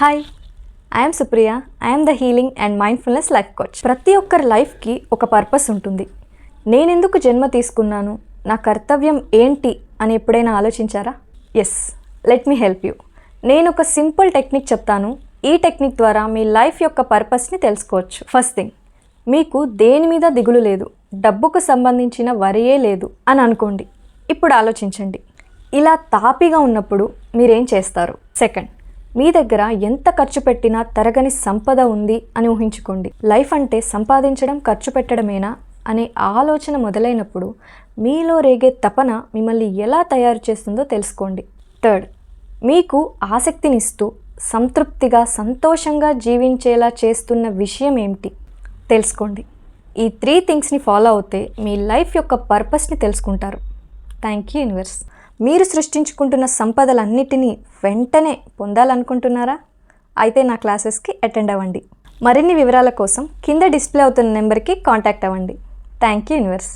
Hi I'm Supriya I'm the healing and mindfulness life coach ప్రతి ఒక్కరి లైఫ్కి ఒక పర్పస్ ఉంటుంది. నేనెందుకు జన్మ తీసుకున్నాను? నా కర్తవ్యం ఏంటి? అని ఎప్పుడైనా ఆలోచించారా? Yes let me help you నేను ఒక సింపుల్ టెక్నిక్ చెప్తాను. ఈ టెక్నిక్ ద్వారా మీ లైఫ్ యొక్క పర్పస్ని తెలుసుకోవచ్చు. ఫస్ట్ థింగ్ మీకు దేని మీద దిగులు లేదు డబ్బుకు సంబంధించిన వరియే లేదు అని అనుకోండి. ఇప్పుడు ఆలోచించండి. ఇలా తాపిగా ఉన్నప్పుడు మీరేం చేస్తారు? సెకండ్ మీ దగ్గర ఎంత ఖర్చు పెట్టినా తరగని సంపద ఉంది అని ఊహించుకోండి. లైఫ్ అంటే సంపాదించడం ఖర్చు పెట్టడమేనా అనే ఆలోచన మొదలైనప్పుడు మీలో రేగే తపన మిమ్మల్ని ఎలా తయారు చేస్తుందో తెలుసుకోండి. థర్డ్ మీకు ఆసక్తినిస్తూ సంతృప్తిగా సంతోషంగా జీవించేలా చేస్తున్న విషయం ఏమిటి? తెలుసుకోండి. ఈ త్రీ థింగ్స్ని ఫాలో అవుతే మీ లైఫ్ యొక్క పర్పస్ని తెలుసుకుంటారు. Thank you universe. మీరు సృష్టించుకుంటున్న సంపదలన్నిటినీ వెంటనే పొందాలనుకుంటున్నారా? అయితే నా క్లాసెస్కి అటెండ్ అవ్వండి. మరిన్ని వివరాల కోసం కింద డిస్ప్లే అవుతున్న నెంబర్కి కాంటాక్ట్ అవ్వండి. Thank you universe.